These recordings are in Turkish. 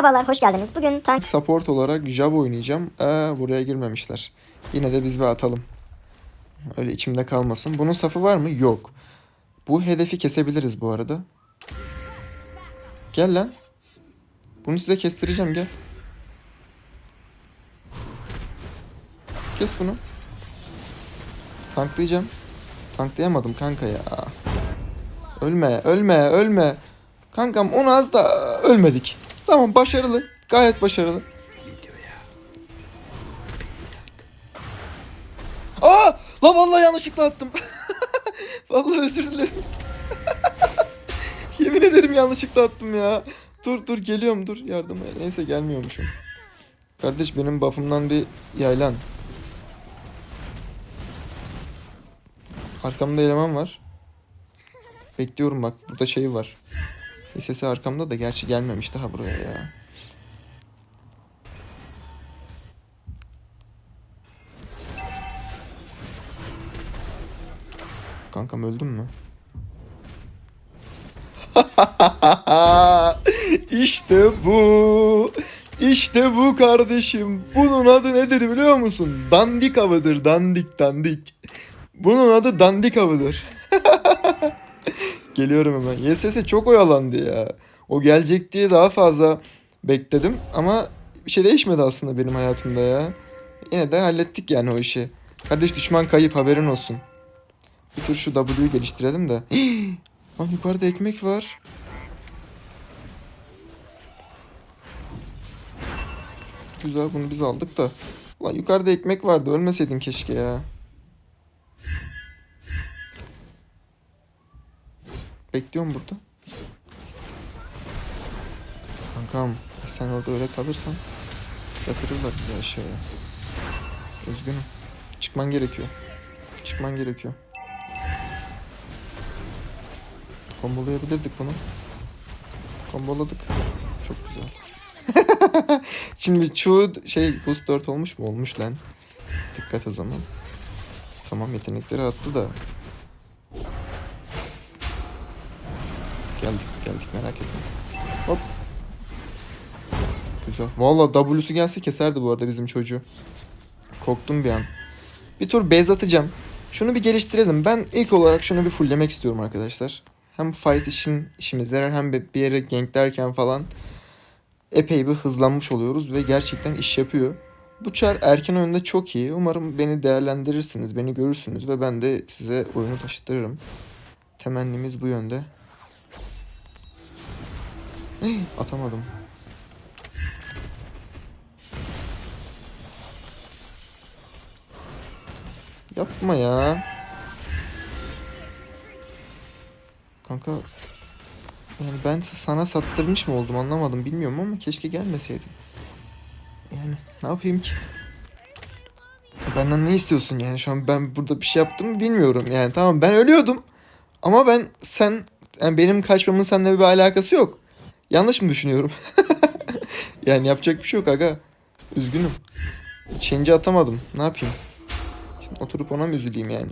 Merhabalar, hoş geldiniz. Bugün tank Support olarak Jab oynayacağım. Ee, buraya girmemişler. Yine de biz bir atalım. Öyle içimde kalmasın. Bunun safı var mı? Yok. Bu hedefi kesebiliriz bu arada. Gel lan. Bunu size kestireceğim gel. Kes bunu. Tanklayacağım. Tanklayamadım kanka ya. Ölme, ölme, ölme. Kankam onu az da ölmedik. Tamam başarılı. Gayet başarılı. Aa! La vallahi yanlışlıkla attım. vallahi özür dilerim. Yemin ederim yanlışlıkla attım ya. Dur dur geliyorum dur yardıma. Neyse gelmiyormuşum. Kardeş benim buff'ımdan bir yaylan. Arkamda eleman var. Bekliyorum bak burada şey var. Sesi arkamda da gerçi gelmemiş daha buraya ya. Kankam öldün mü? işte bu. İşte bu kardeşim. Bunun adı nedir biliyor musun? Dandik avıdır. Dandik dandik. Bunun adı dandik avıdır. Geliyorum hemen. YSS çok oyalandı ya. O gelecek diye daha fazla bekledim ama bir şey değişmedi aslında benim hayatımda ya. Yine de hallettik yani o işi. Kardeş düşman kayıp haberin olsun. Bir tur şu W'yu geliştirelim de. Lan yukarıda ekmek var. Güzel bunu biz aldık da. Lan yukarıda ekmek vardı ölmeseydin keşke ya. Bekliyorum burada. Kankam sen orada öyle kalırsan yatırırlar bizi aşağıya. Üzgünüm. Çıkman gerekiyor. Çıkman gerekiyor. Kombolayabilirdik bunu. Komboladık. Çok güzel. Şimdi çoğu şey boost 4 olmuş mu? Olmuş lan. Dikkat o zaman. Tamam yetenekleri attı da. Geldik geldik merak etme. Hop. Güzel. Valla W'su gelse keserdi bu arada bizim çocuğu. Korktum bir an. Bir tur base atacağım. Şunu bir geliştirelim. Ben ilk olarak şunu bir fulllemek istiyorum arkadaşlar. Hem fight için işimize yarar hem bir yere ganklerken falan epey bir hızlanmış oluyoruz ve gerçekten iş yapıyor. Bu çar erken oyunda çok iyi. Umarım beni değerlendirirsiniz, beni görürsünüz ve ben de size oyunu taşıtırırım. Temennimiz bu yönde. Hey, atamadım. Yapma ya. Kanka yani ben sana sattırmış mı oldum anlamadım bilmiyorum ama keşke gelmeseydin. Yani ne yapayım ki? Benden ne istiyorsun yani şu an ben burada bir şey yaptım mı bilmiyorum. Yani tamam ben ölüyordum. Ama ben sen yani benim kaçmamın seninle bir alakası yok. Yanlış mı düşünüyorum? yani yapacak bir şey yok aga. Üzgünüm. Change'i atamadım. Ne yapayım? Şimdi oturup ona mı üzüleyim yani?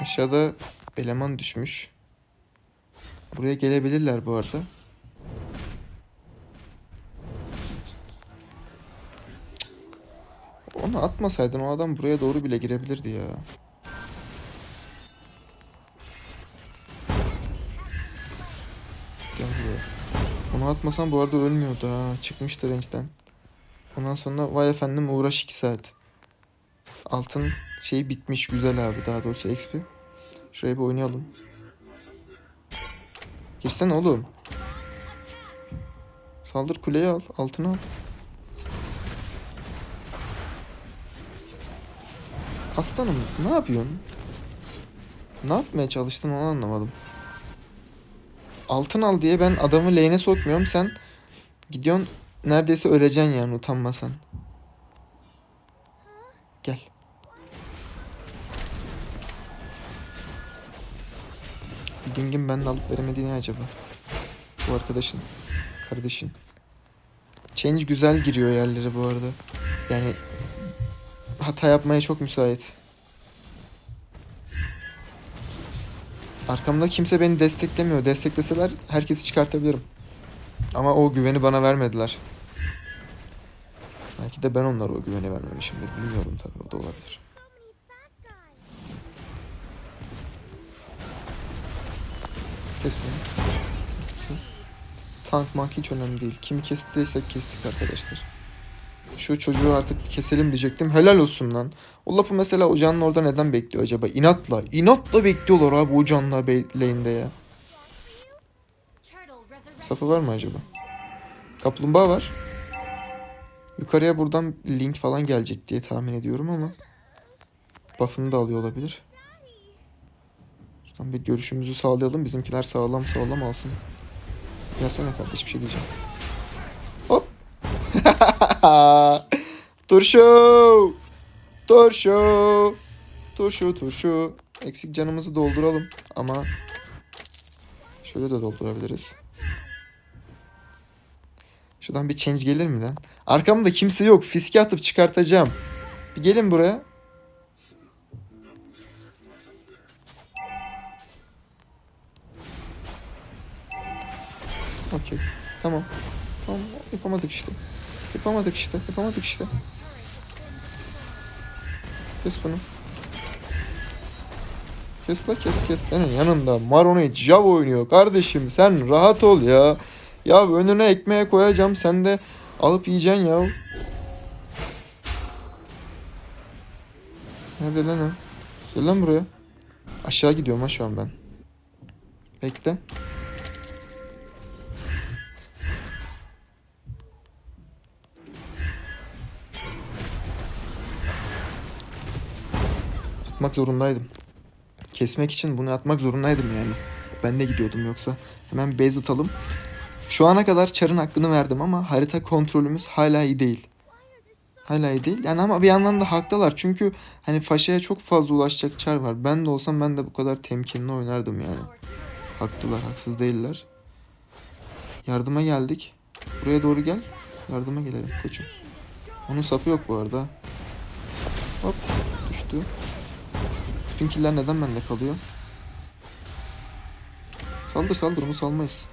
Aşağıda eleman düşmüş. Buraya gelebilirler bu arada. Onu atmasaydın o adam buraya doğru bile girebilirdi ya. Onu atmasan bu arada ölmüyordu ha. Çıkmıştı renkten. Ondan sonra vay efendim uğraş 2 saat. Altın şey bitmiş güzel abi daha doğrusu XP. Şuraya bir oynayalım. Girsene oğlum. Saldır kuleyi al. Altını al. Aslanım ne yapıyorsun? Ne yapmaya çalıştın onu anlamadım. Altın al diye ben adamı lane'e sokmuyorum. Sen gidiyorsun neredeyse öleceksin yani utanmasan. Gel. Dingin ben de alıp veremediği ne acaba? Bu arkadaşın. Kardeşin. Change güzel giriyor yerlere bu arada. Yani hata yapmaya çok müsait. Arkamda kimse beni desteklemiyor. Destekleseler herkesi çıkartabilirim. Ama o güveni bana vermediler. Belki de ben onlara o güveni vermemişimdir. Bilmiyorum tabii o da olabilir. Kes beni. Tank mank hiç önemli değil. Kimi kestiysek kestik arkadaşlar. Şu çocuğu artık keselim diyecektim. Helal olsun lan. O lapı mesela o canlı orada neden bekliyor acaba? İnatla. İnatla bekliyorlar abi o canlı lane'de ya. Safı var mı acaba? Kaplumbağa var. Yukarıya buradan link falan gelecek diye tahmin ediyorum ama buff'ını da alıyor olabilir. Şuradan bir görüşümüzü sağlayalım. Bizimkiler sağlam sağlam alsın. Gelsene kardeş bir şey diyeceğim. Turşu. Turşu. Turşu turşu. Eksik canımızı dolduralım ama şöyle de doldurabiliriz. Şuradan bir change gelir mi lan? Arkamda kimse yok. Fiske atıp çıkartacağım. Bir gelin buraya. Okey. Tamam. Tamam. Yapamadık işte. Yapamadık işte. Yapamadık işte. Kes bunu. Kes la kes kes. Senin yanında Maronite Jav oynuyor. Kardeşim sen rahat ol ya. Ya önüne ekmeğe koyacağım. Sen de alıp yiyeceksin ya. Nerede lan o? Gel lan buraya. Aşağı gidiyorum ha şu an ben. Bekle. Atmak zorundaydım. Kesmek için bunu atmak zorundaydım yani. Ben de gidiyordum yoksa. Hemen base atalım. Şu ana kadar çarın hakkını verdim ama harita kontrolümüz hala iyi değil. Hala iyi değil. Yani ama bir yandan da haklılar. Çünkü hani Faşa'ya çok fazla ulaşacak çar var. Ben de olsam ben de bu kadar temkinli oynardım yani. Haklılar, haksız değiller. Yardıma geldik. Buraya doğru gel. Yardıma gelelim koçum. Onun safı yok bu arada. Hop düştü. Bütün killer neden bende kalıyor? Saldır saldır onu salmayız.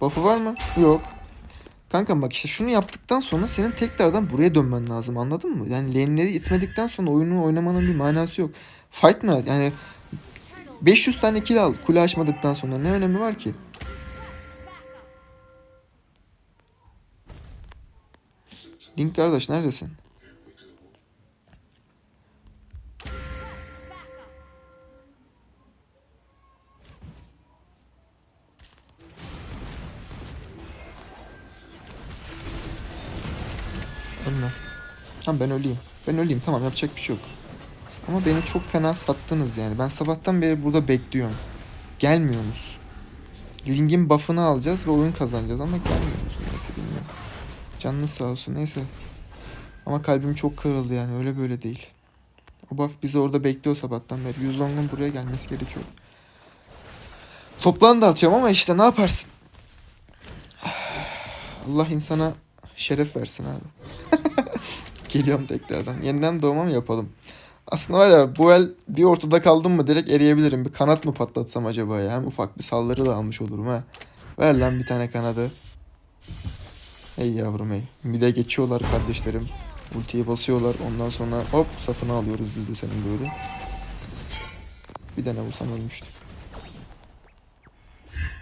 Buff'ı var mı? Yok. Kankam bak işte şunu yaptıktan sonra senin tekrardan buraya dönmen lazım anladın mı? Yani lane'leri itmedikten sonra oyunu oynamanın bir manası yok. Fight mı? Yani 500 tane kill al kule açmadıktan sonra ne önemi var ki? Link kardeş neredesin? Tamam ben öleyim. Ben öleyim tamam yapacak bir şey yok. Ama beni çok fena sattınız yani. Ben sabahtan beri burada bekliyorum. Gelmiyorsunuz. Ling'in buff'ını alacağız ve oyun kazanacağız ama gelmiyorsunuz neyse bilmiyorum. Canınız sağ olsun neyse. Ama kalbim çok kırıldı yani öyle böyle değil. O buff bizi orada bekliyor sabahtan beri. Yuzong'un buraya gelmesi gerekiyor. Toplan da atıyorum ama işte ne yaparsın? Allah insana şeref versin abi. Geliyorum tekrardan. Yeniden doğma mı yapalım? Aslında var ya bu el bir ortada kaldım mı direkt eriyebilirim. Bir kanat mı patlatsam acaba ya? Hem ufak bir saldırı da almış olurum ha. Ver lan bir tane kanadı. Ey yavrum ey. Mide geçiyorlar kardeşlerim. Ultiyi basıyorlar. Ondan sonra hop safını alıyoruz biz de senin böyle. Bir tane vursam ölmüştük.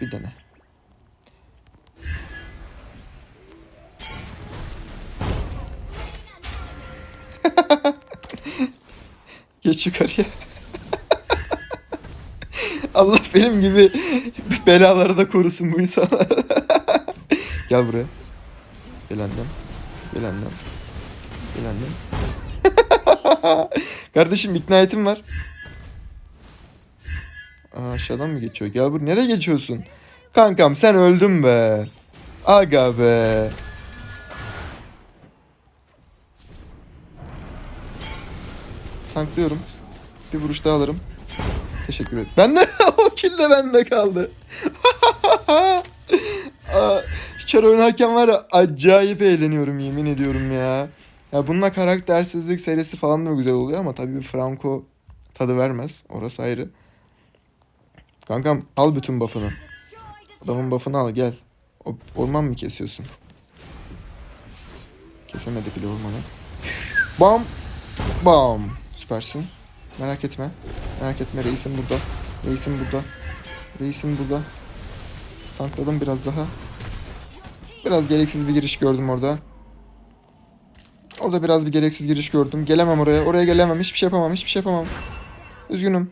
Bir tane. Geç yukarıya. Allah benim gibi belaları da korusun bu insanlar. Gel buraya. Gel annem. Gel annem. Gel annem. Kardeşim iknayetim var. Aa, aşağıdan mı geçiyor? Gel buraya. Nereye geçiyorsun? Kankam sen öldün be. Aga be. Tanklıyorum. Bir vuruş daha alırım. Teşekkür ederim. Ben de o kill de bende kaldı. Çar oynarken var ya acayip eğleniyorum yemin ediyorum ya. Ya bununla karaktersizlik serisi falan da güzel oluyor ama tabii bir Franco tadı vermez. Orası ayrı. Kankam al bütün buff'ını. Adamın buff'ını al gel. O, orman mı kesiyorsun? Kesemedi bile ormanı. Bam. Bam. Süpersin. Merak etme. Merak etme reisim burada. Reisim burada. Reisim burada. Tankladım biraz daha. Biraz gereksiz bir giriş gördüm orada. Orada biraz bir gereksiz giriş gördüm. Gelemem oraya. Oraya gelemem. Hiçbir şey yapamam. Hiçbir şey yapamam. Üzgünüm.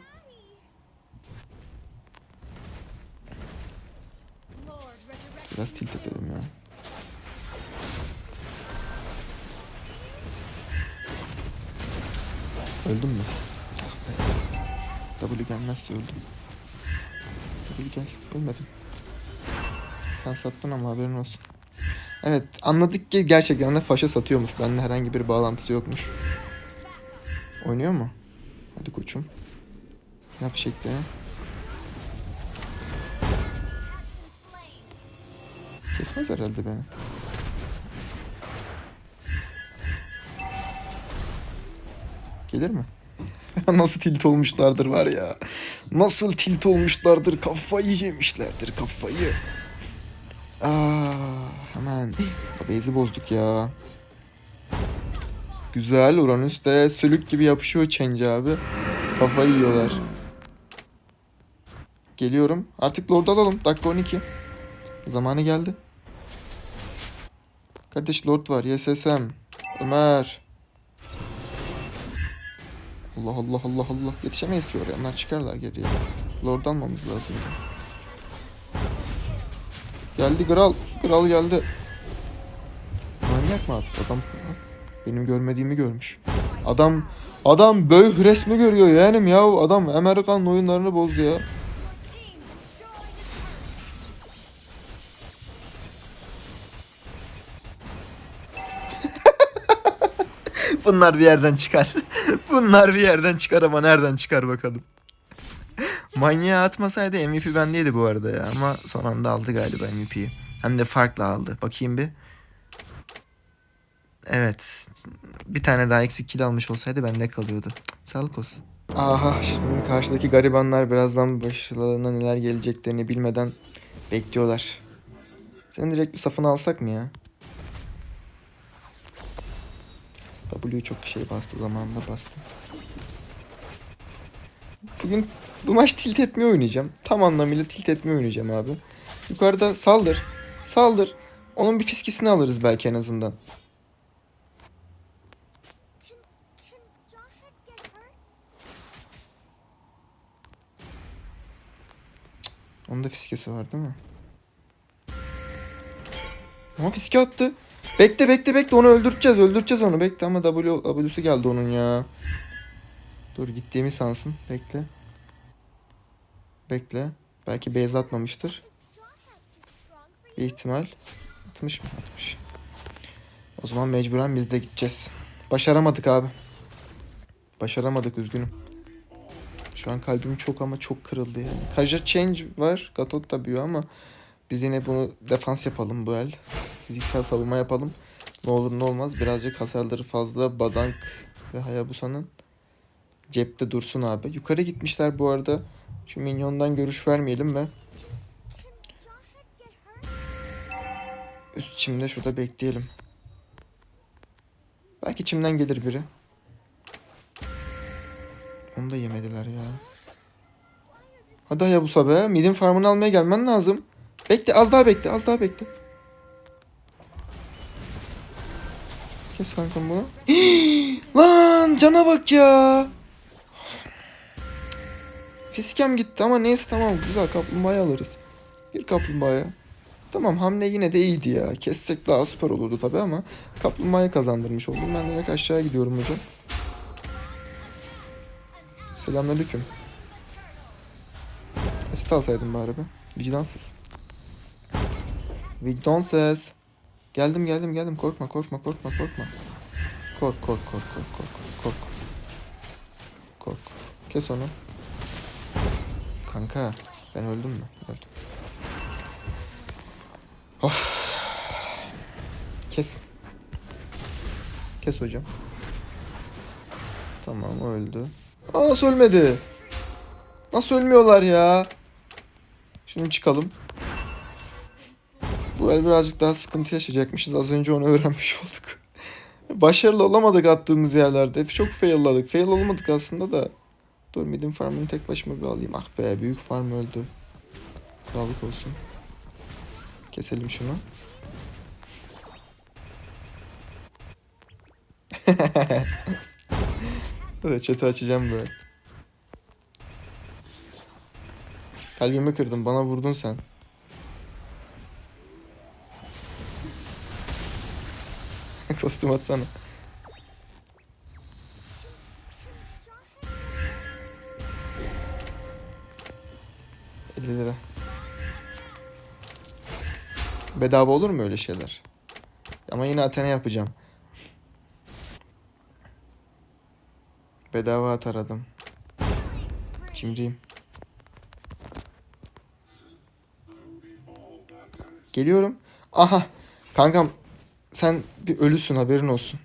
Biraz tilt edelim ya. Öldüm mü? Ah. W gelmezse öldüm. W gel. Ölmedim. Sen sattın ama haberin olsun. Evet anladık ki gerçekten de faşa satıyormuş. Benimle herhangi bir bağlantısı yokmuş. Oynuyor mu? Hadi koçum. Yap şeklini. Kesmez herhalde beni. Gelir mi? Nasıl tilt olmuşlardır var ya. Nasıl tilt olmuşlardır. Kafayı yemişlerdir kafayı. Aa, hemen. Base'i bozduk ya. Güzel Uranüs'te sülük gibi yapışıyor Change abi. Kafayı yiyorlar. Geliyorum. Artık Lord alalım. Dakika 12. Zamanı geldi. Kardeş Lord var. YSSM. Ömer. Allah Allah Allah Allah. Yetişemeyiz ki oraya. Onlar çıkarlar geriye. Lord almamız lazım. Geldi kral. Kral geldi. Manyak mı attı adam? Benim görmediğimi görmüş. Adam adam böğ resmi görüyor yeğenim ya. Adam Amerikan oyunlarını bozdu ya. Bunlar bir yerden çıkar. Bunlar bir yerden çıkar ama nereden çıkar bakalım. Manyağı atmasaydı MVP bendeydi bu arada ya. Ama son anda aldı galiba MVP'yi. Hem de farklı aldı. Bakayım bir. Evet. Bir tane daha eksik kill almış olsaydı bende kalıyordu. Sağlık olsun. Aha şimdi karşıdaki garibanlar birazdan başlarına neler geleceklerini bilmeden bekliyorlar. Senin direkt bir safını alsak mı ya? W çok şey bastı zamanında bastı. Bugün bu maç tilt etmeye oynayacağım. Tam anlamıyla tilt etmeye oynayacağım abi. Yukarıda saldır. Saldır. Onun bir fiskisini alırız belki en azından. Onun da fiskesi var değil mi? Ama fiske attı. Bekle bekle bekle onu öldüreceğiz öldüreceğiz onu bekle ama W W'su geldi onun ya. Dur gittiğimi sansın bekle. Bekle. Belki base atmamıştır. Bir ihtimal. Atmış mı? Atmış. O zaman mecburen biz de gideceğiz. Başaramadık abi. Başaramadık üzgünüm. Şu an kalbim çok ama çok kırıldı yani. Kaja change var. Gatot da büyüyor ama biz yine bunu defans yapalım bu el. Fiziksel savunma yapalım. Ne olur ne olmaz birazcık hasarları fazla. Badank ve Hayabusa'nın cepte dursun abi. Yukarı gitmişler bu arada. Şu minyondan görüş vermeyelim ve üst çimde şurada bekleyelim. Belki çimden gelir biri. Onu da yemediler ya. Hadi Hayabusa be. Midin farmını almaya gelmen lazım. Bekle az daha bekle az daha bekle. Kes kankam bunu. Lan cana bak ya. Fiskem gitti ama neyse tamam güzel kaplumbağayı alırız. Bir kaplumbağaya. Tamam hamle yine de iyiydi ya. Kessek daha süper olurdu tabi ama kaplumbağayı kazandırmış oldum. Ben direkt aşağıya gidiyorum hocam. Selamünaleyküm. Asit alsaydım bari be. Vicdansız. Vicdansız. Geldim geldim geldim korkma korkma korkma korkma. Kork kork kork kork kork kork. Kork. Kes onu. Kanka ben öldüm mü? Öldüm. Of. Kes. Kes hocam. Tamam öldü. Aa ölmedi? Nasıl ölmüyorlar ya? Şunu çıkalım. Bu el birazcık daha sıkıntı yaşayacakmışız. Az önce onu öğrenmiş olduk. Başarılı olamadık attığımız yerlerde. Hep çok failladık. Fail olmadık aslında da. Dur midin farmını tek başıma bir alayım. Ah be büyük farm öldü. Sağlık olsun. Keselim şunu. evet chat'i açacağım böyle. Kalbimi kırdın bana vurdun sen. Kostüm atsana. ...50 lira. Bedava olur mu öyle şeyler? Ama yine Athena yapacağım. Bedava atar adam. Cimriyim. Geliyorum. Aha. Kankam sen bir ölüsün haberin olsun.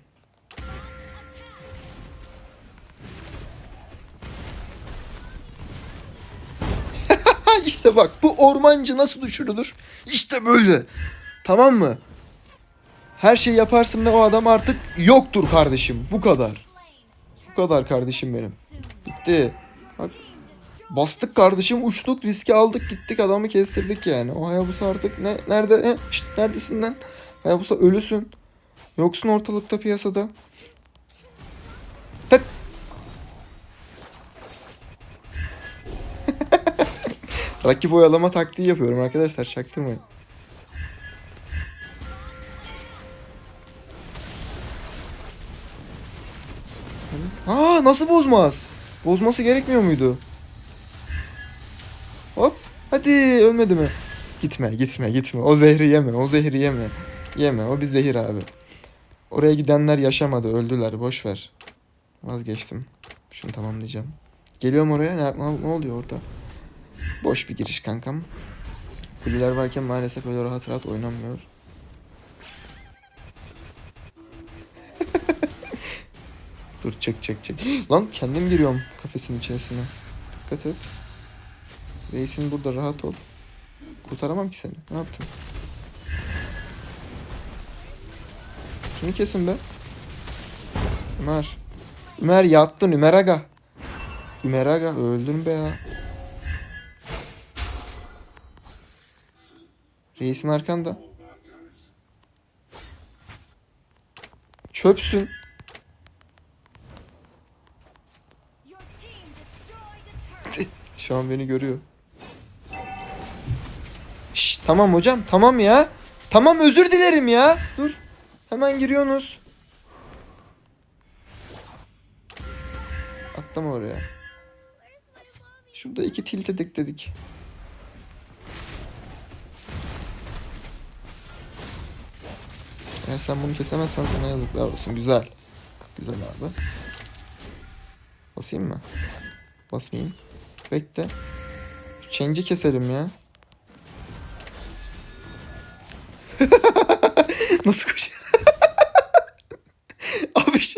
işte bak bu ormancı nasıl düşürülür? İşte böyle. Tamam mı? Her şeyi yaparsın ve o adam artık yoktur kardeşim. Bu kadar. Bu kadar kardeşim benim. Bitti. Bak bastık kardeşim uçtuk riski aldık gittik adamı kestirdik yani. O Hayabusa artık ne nerede? He? Neredesin lan? Hayabusa ölüsün. Yoksun ortalıkta piyasada. Tık. Rakip oyalama taktiği yapıyorum arkadaşlar çaktırmayın. Aa nasıl bozmaz? Bozması gerekmiyor muydu? Hop. Hadi ölmedi mi? Gitme gitme gitme. O zehri yeme. O zehri yeme. Yeme. O bir zehir abi. Oraya gidenler yaşamadı. Öldüler. Boş ver. Vazgeçtim. Şunu tamamlayacağım. Geliyorum oraya. Ne, ne, ne oluyor orada? Boş bir giriş kankam. Kuleler varken maalesef öyle rahat rahat oynanmıyor. Dur çık çık çık. Lan kendim giriyorum kafesin içerisine. Dikkat et. Reisin burada rahat ol. Kurtaramam ki seni. Ne yaptın? Şunu kesin be. Ömer. Ömer yattın Ömer aga. Ömer aga öldün be ya. Reisin arkanda. Çöpsün. Şu an beni görüyor. Şş, tamam hocam tamam ya. Tamam özür dilerim ya. Dur. Hemen giriyorsunuz. Atlama oraya. Şurada iki tilt edik dedik. Eğer sen bunu kesemezsen sana yazıklar olsun. Güzel. Güzel abi. Basayım mı? Basmayayım. Bekle. Şu change'i keselim ya. Nasıl koşuyor?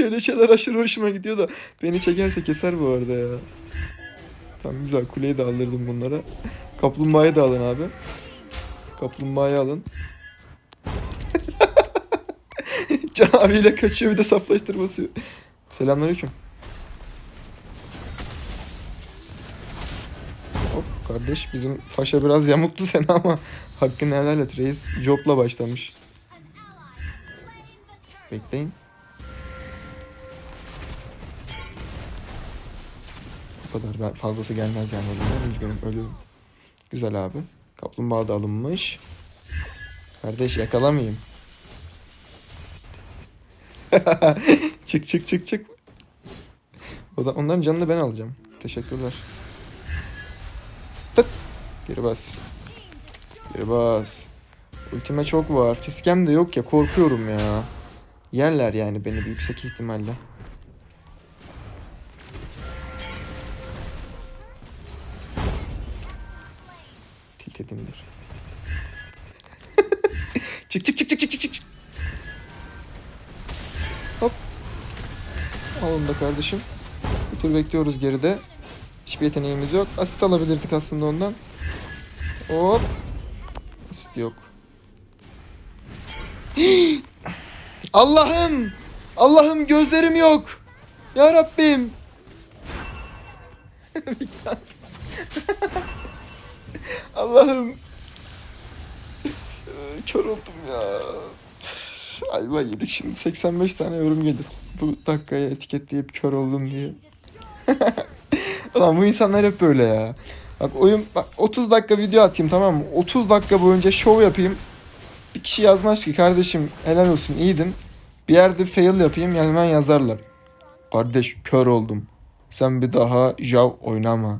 Şöyle şeyler aşırı hoşuma gidiyor da beni çekerse keser bu arada ya. Tamam güzel kuleyi de aldırdım bunlara. Kaplumbağayı da alın abi. Kaplumbağayı alın. Can abiyle kaçıyor bir de saflaştır basıyor. Selamünaleyküm. Hop kardeş bizim faşa biraz yamuktu seni ama hakkını helal et reis. Job'la başlamış. Bekleyin. Kadar fazlası gelmez yani elimden. Üzgünüm ölürüm. Güzel abi. Kaplumbağa da alınmış. Kardeş yakalamayayım. çık çık çık çık. O da, onların canını ben alacağım. Teşekkürler. Tık. Geri bas. Geri bas. Ultime çok var. Fiskem de yok ya korkuyorum ya. Yerler yani beni bir yüksek ihtimalle. Çık çık çık çık çık çık çık. Hop. Al onu da kardeşim. Bir tur bekliyoruz geride. Hiçbir yeteneğimiz yok. Asist alabilirdik aslında ondan. Hop. Basit yok. Allah'ım! Allah'ım gözlerim yok. Ya Rabbim. Allah'ım. Kör oldum ya. Ayva yedik şimdi 85 tane yorum gelir. Bu dakikaya etiketleyip kör oldum diye. Ulan bu insanlar hep böyle ya. Bak oyun bak 30 dakika video atayım tamam mı? 30 dakika boyunca show yapayım. Bir kişi yazmaz ki kardeşim helal olsun iyiydin. Bir yerde fail yapayım hemen yazarlar. Kardeş kör oldum. Sen bir daha Jav oynama.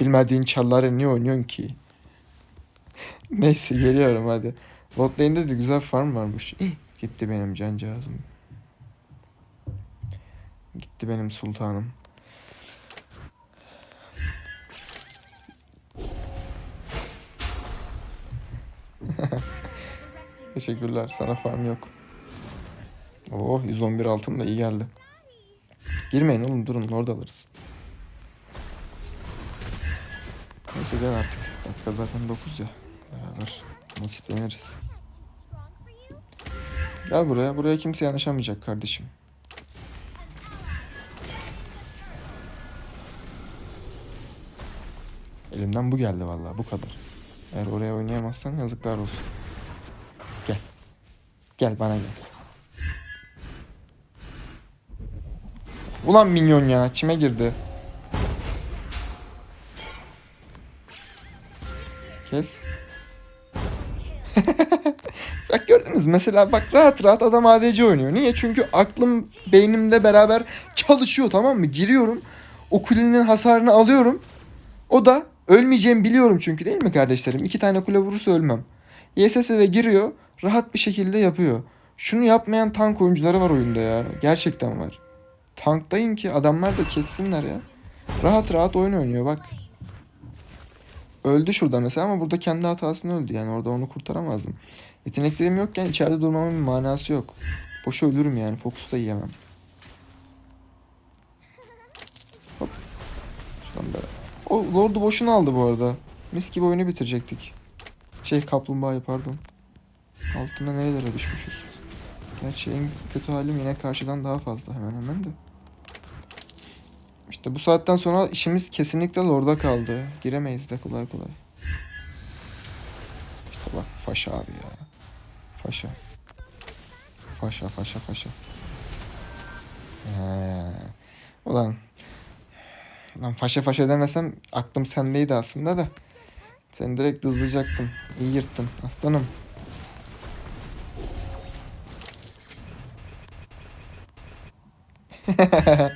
Bilmediğin çarları niye oynuyorsun ki? Neyse geliyorum hadi. Lane'de de güzel farm varmış. Gitti benim cancağızım. Gitti benim sultanım. Teşekkürler. Sana farm yok. Oh 111 altın da iyi geldi. Girmeyin oğlum durun orada alırız. Neyse gel artık. Dakika zaten 9 ya. Beraber nasipleniriz. Gel buraya. Buraya kimse yanaşamayacak kardeşim. Elimden bu geldi vallahi bu kadar. Eğer oraya oynayamazsan yazıklar olsun. Gel. Gel bana gel. Ulan minyon ya çime girdi. Kes. Mü? mesela bak rahat rahat adam ADC oynuyor. Niye? Çünkü aklım beynimde beraber çalışıyor tamam mı? Giriyorum. O kulenin hasarını alıyorum. O da ölmeyeceğimi biliyorum çünkü değil mi kardeşlerim? İki tane kule vurursa ölmem. YSS'e de giriyor. Rahat bir şekilde yapıyor. Şunu yapmayan tank oyuncuları var oyunda ya. Gerçekten var. Tanktayım ki adamlar da kessinler ya. Rahat rahat oyun oynuyor bak. Öldü şurada mesela ama burada kendi hatasını öldü. Yani orada onu kurtaramazdım. Yeteneklerim yokken içeride durmamın manası yok. Boşa ölürüm yani. Fokus da yiyemem. Hop. Şuradan böyle. O Lord'u boşuna aldı bu arada. Mis gibi oyunu bitirecektik. Şey kaplumbağayı pardon. Altında nerelere düşmüşüz. Gerçi en kötü halim yine karşıdan daha fazla hemen hemen de. İşte bu saatten sonra işimiz kesinlikle Lord'a kaldı. Giremeyiz de kolay kolay. İşte bak Faşa abi ya. Faşa. Faşa faşa faşa. He. Ulan. Lan faşa faşa demesem aklım sendeydi aslında da. Seni direkt hızlayacaktım. İyi yırttın aslanım.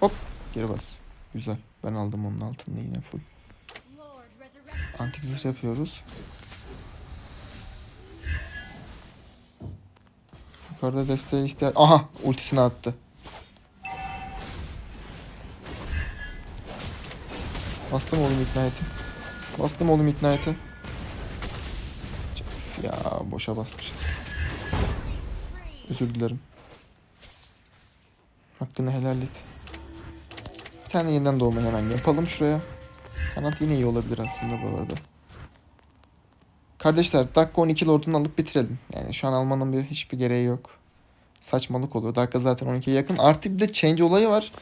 Hop geri bas. Güzel. Ben aldım onun altını yine full. Antik zırh yapıyoruz. Yukarıda desteğe ihtiyaç... Aha! Ultisini attı. Bastım oğlum ignite'i. Bastım oğlum ignite'i. Ya boşa basmışız. Özür dilerim. Hakkını helal et. Bir tane yeniden doğma hemen yapalım şuraya. Kanat yine iyi olabilir aslında bu arada. Kardeşler dakika 12 lordunu alıp bitirelim. Yani şu an almanın bir hiçbir gereği yok. Saçmalık oluyor. Dakika zaten 12'ye yakın. Artı bir de change olayı var.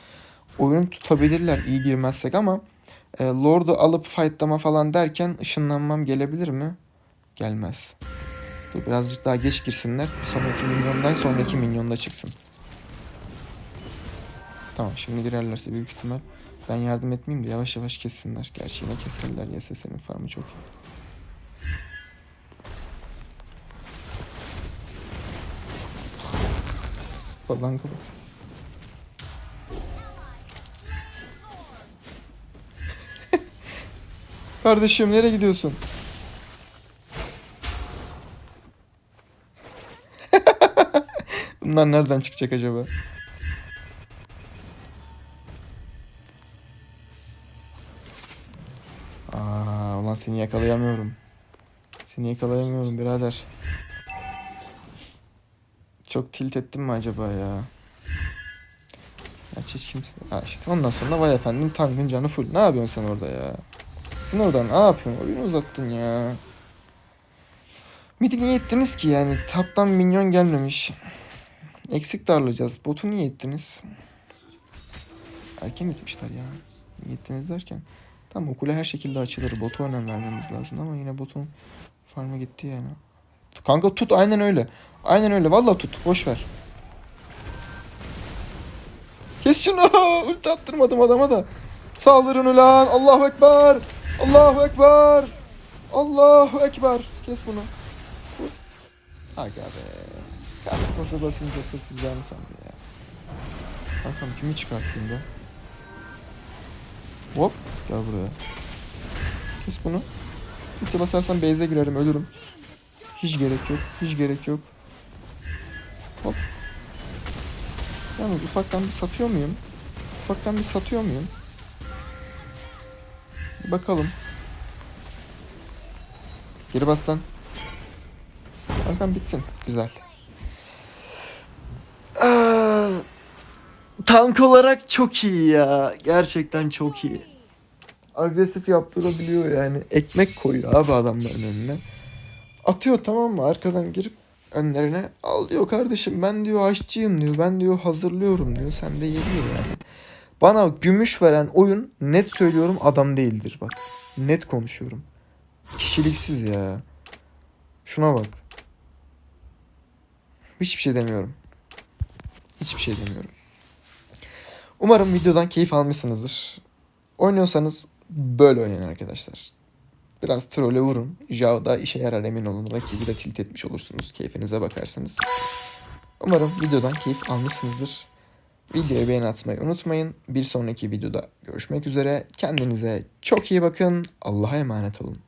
Oyunu tutabilirler iyi girmezsek ama e, Lord'u alıp fightlama falan derken ışınlanmam gelebilir mi? Gelmez. Dur birazcık daha geç girsinler. Bir sonraki minyondan sonraki minyonda çıksın. Tamam şimdi girerlerse büyük ihtimal ben yardım etmeyeyim de yavaş yavaş kessinler. Gerçi yine keserler YSS'nin farmı çok iyi. Falan kadar. Kardeşim nereye gidiyorsun? Bunlar nereden çıkacak acaba? Seni yakalayamıyorum. Seni yakalayamıyorum birader. Çok tilt ettim mi acaba ya? Gerçi hiç kimse... Ha işte ondan sonra vay efendim tankın canı full. Ne yapıyorsun sen orada ya? Sen orada ne yapıyorsun? Oyunu uzattın ya. Midi niye ettiniz ki yani? Taptan minyon gelmemiş. Eksik darlayacağız. Botu niye ettiniz? Erken etmişler ya. Niye ettiniz derken. Tamam o kule her şekilde açılır. Bota önem vermemiz lazım ama yine botun farm'a gitti yani. Kanka tut aynen öyle. Aynen öyle. Vallahi tut. Boş ver. Kes şunu. Ulti attırmadım adama da. Saldırın ulan. Allahu Ekber. Allahu Ekber. Allahu Ekber. Kes bunu. Aga be. Kasıpası basınca kurtulacağını sandı ya. Bakalım kimi çıkartayım da. Hop. Gel buraya. Kes bunu. Ulti basarsam base'e girerim ölürüm. Hiç gerek yok. Hiç gerek yok. Hop. Yalnız ufaktan bir satıyor muyum? Ufaktan bir satıyor muyum? Bakalım. Geri bas lan. Kankam bitsin. Güzel. Aa, tank olarak çok iyi ya. Gerçekten çok iyi. Agresif yaptırabiliyor yani. Ekmek koyuyor abi adamların önüne. Atıyor tamam mı? Arkadan girip önlerine al diyor kardeşim ben diyor aşçıyım diyor. Ben diyor hazırlıyorum diyor. Sen de geliyor yani. Bana gümüş veren oyun net söylüyorum adam değildir bak. Net konuşuyorum. Kişiliksiz ya. Şuna bak. Hiçbir şey demiyorum. Hiçbir şey demiyorum. Umarım videodan keyif almışsınızdır. Oynuyorsanız böyle oynayın arkadaşlar. Biraz trole vurun. Jao da işe yarar emin olun. Rakibi de tilt etmiş olursunuz. Keyfinize bakarsınız. Umarım videodan keyif almışsınızdır. Videoya beğeni atmayı unutmayın. Bir sonraki videoda görüşmek üzere. Kendinize çok iyi bakın. Allah'a emanet olun.